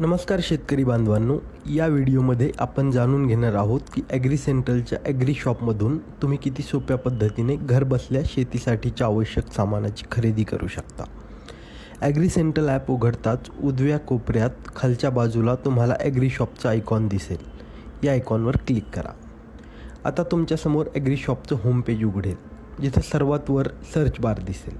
नमस्कार शेतकरी बांधवांनो या व्हिडिओमध्ये आपण जाणून घेणार आहोत की ॲग्री सेंट्रलच्या ॲग्री शॉपमधून तुम्ही किती सोप्या पद्धतीने घरबसल्या शेतीसाठीच्या आवश्यक सामानाची खरेदी करू शकता. ॲग्री सेंट्रल ॲप उघडताच उजव्या कोपऱ्यात खालच्या बाजूला तुम्हाला ॲग्री शॉपचं आयकॉन दिसेल. या आयकॉनवर क्लिक करा. आता तुमच्यासमोर ॲग्री शॉपचं होम पेज उघडेल जिथं सर्वात वर सर्च बार दिसेल.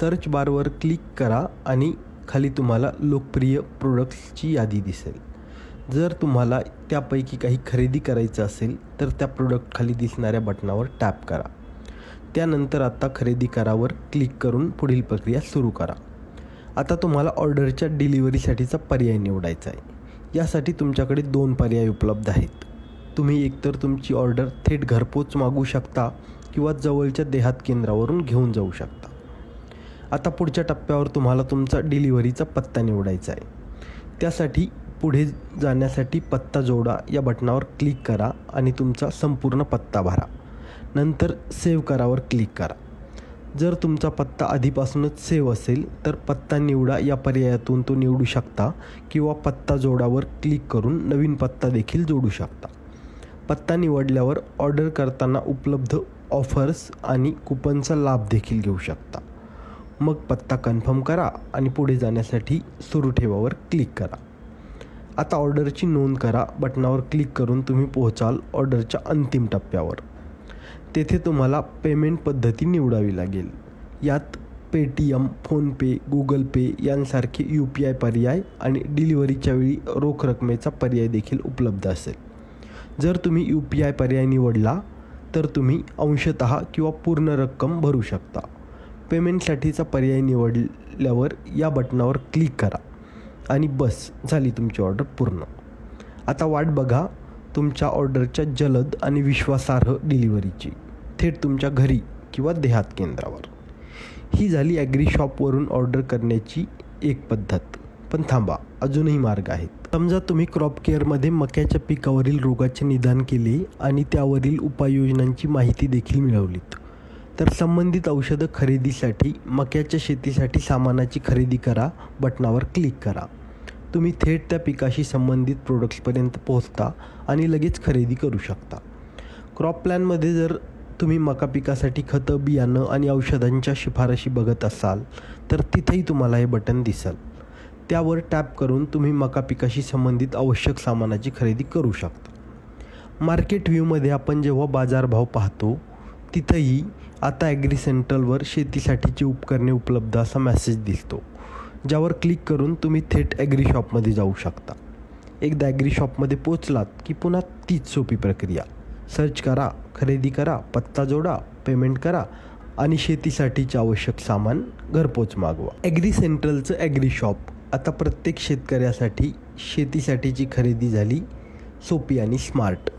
सर्च बारवर क्लिक करा आणि खाली तुम्हाला लोकप्रिय प्रोडक्ट्सची यादी दिसेल. जर तुम्हाला त्यापैकी काही खरेदी करायचं असेल तर त्या प्रोडक्ट खाली दिसणाऱ्या बटनावर टॅप करा. त्यानंतर आता खरेदी करावर क्लिक करून पुढील प्रक्रिया सुरू करा. आता तुम्हाला ऑर्डरच्या डिलिव्हरीसाठीचा पर्याय निवडायचा आहे. यासाठी तुमच्याकडे दोन पर्याय उपलब्ध आहेत. तुम्ही एकतर तुमची ऑर्डर थेट घरपोच मागू शकता किंवा जवळच्या देहात केंद्रावरून घेऊन जाऊ शकता. आता पुढच्या टप्प्यावर तुम्हाला तुमचा डिलिव्हरीचा पत्ता निवडायचा आहे. त्यासाठी पुढे जाण्यासाठी पत्ता जोडा या बटनावर क्लिक करा आणि तुमचा संपूर्ण पत्ता भरा. नंतर सेव्ह करावर क्लिक करा. जर तुमचा पत्ता आधीपासूनच सेव्ह असेल तर पत्ता निवडा या पर्यायातून तो निवडू शकता किंवा पत्ता जोडावर क्लिक करून नवीन पत्ता देखील जोडू शकता. पत्ता निवडल्यावर ऑर्डर करताना उपलब्ध ऑफर्स आणि कुपनचा लाभ देखील घेऊ शकता. मग पत्ता कन्फर्म करा आणि पुढे जाण्यासाठी सुरू ठेवावर क्लिक करा. आता ऑर्डरची नोंद करा. बटनावर क्लिक करून तुम्ही पोहोचाल ऑर्डरच्या अंतिम टप्प्यावर. तेथे तुम्हाला पेमेंट पद्धती निवडावी लागेल. यात पेटीएम फोनपे गुगल पे यांसारखे यू पी आय पर्याय आणि डिलिव्हरीच्या वेळी रोख रकमेचा पर्याय देखील उपलब्ध असेल. जर तुम्ही यू पी आय पर्याय निवडला तर तुम्ही अंशतः किंवा पूर्ण रक्कम भरू शकता. पेमेंटसाठीचा पर्याय निवडल्यावर या बटनावर क्लिक करा आणि बस झाली तुमची ऑर्डर पूर्ण. आता वाट बघा तुमच्या ऑर्डरच्या जलद आणि विश्वासार्ह डिलिव्हरीची. थेट तुमच्या घरी किंवा देहात केंद्रावर. ही झाली ॲग्री शॉपवरून ऑर्डर करण्याची एक पद्धत. पण थांबा अजूनही मार्ग आहेत. समजा तुम्ही क्रॉप केअरमध्ये मक्याच्या पिकावरील रोगाचे निदान केले आणि त्यावरील उपाययोजनांची माहिती देखील मिळवलीत. तर संबंधित औषधं खरेदीसाठी मक्याच्या शेतीसाठी सामानाची खरेदी करा बटनावर क्लिक करा. तुम्ही थेट त्या पिकाशी संबंधित प्रोडक्ट्सपर्यंत पोहोचता आणि लगेच खरेदी करू शकता. क्रॉप प्लॅनमध्ये जर तुम्ही मका पिकासाठी खतं बियाणं आणि औषधांच्या शिफारशी बघत असाल तर तिथेही तुम्हाला हे बटन दिसेल. त्यावर टॅप करून तुम्ही मका पिकाशी संबंधित आवश्यक सामानाची खरेदी करू शकता. मार्केट व्ह्यूमध्ये आपण जेव्हा बाजारभाव पाहतो तिथंही आता ॲग्री सेंट्रलवर शेतीसाठीची उपकरणे उपलब्ध असा मेसेज दिसतो ज्यावर क्लिक करून तुम्ही थेट ॲग्री शॉपमध्ये जाऊ शकता. एकदा ॲग्री शॉपमध्ये पोचलात की पुन्हा तीच सोपी प्रक्रिया. सर्च करा खरेदी करा पत्ता जोडा पेमेंट करा आणि शेतीसाठीचे आवश्यक सामान घरपोच मागवा. ॲग्री सेंट्रलचं ॲग्री शॉप आता प्रत्येक शेतकऱ्यासाठी शेतीसाठीची खरेदी झाली सोपी आणि स्मार्ट